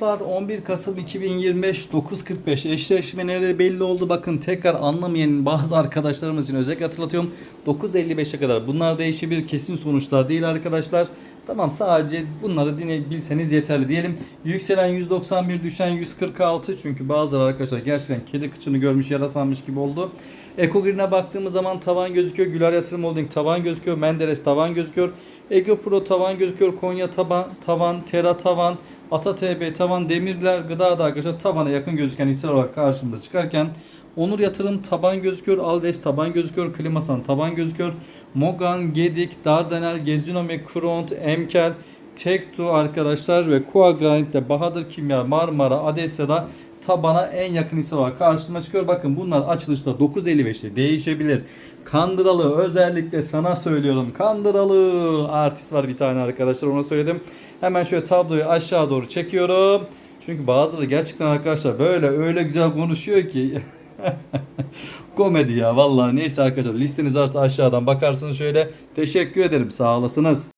Dostlar 11 Kasım 2025 9.45 eşleşmeleri belli oldu. Bakın tekrar anlamayan bazı arkadaşlarımız için özellikle hatırlatıyorum. 9.55'e kadar bunlar değişebilir. Kesin sonuçlar değil arkadaşlar. Tamam sadece bunları dinle bilseniz yeterli diyelim. Yükselen 191 düşen 146 çünkü bazıları arkadaşlar gerçekten kedi kıçını görmüş yara sanmış gibi oldu. Ecogreen'e baktığımız zaman tavan gözüküyor. Güler Yatırım Holding tavan gözüküyor. Menderes tavan gözüküyor. Ego Pro tavan gözüküyor. Konya taban, tavan, Tera tavan, Ata TB tavan, Demirler Gıda da arkadaşlar tavana yakın gözüken hisseler olarak karşımıza çıkarken Onur Yatırım taban gözüküyor. Alves taban gözüküyor. Klimasan taban gözüküyor. Mogan, Gedik, Dardanel, Gezinomi, Kront, Emkel, Tektu arkadaşlar ve Kua Granit'te Bahadır Kimya, Marmara, Adesya'da tabana en yakın hisse olarak karşıma çıkıyor. Bakın bunlar açılışta 9.55'te değişebilir. Kandıralı özellikle sana söylüyorum. Kandıralı artist var bir tane arkadaşlar ona söyledim. Hemen şöyle tabloyu aşağı doğru çekiyorum. Çünkü bazıları gerçekten arkadaşlar böyle öyle güzel konuşuyor ki. Komedi ya vallahi neyse arkadaşlar listeniz varsa aşağıdan bakarsınız şöyle. Teşekkür ederim sağ olasınız.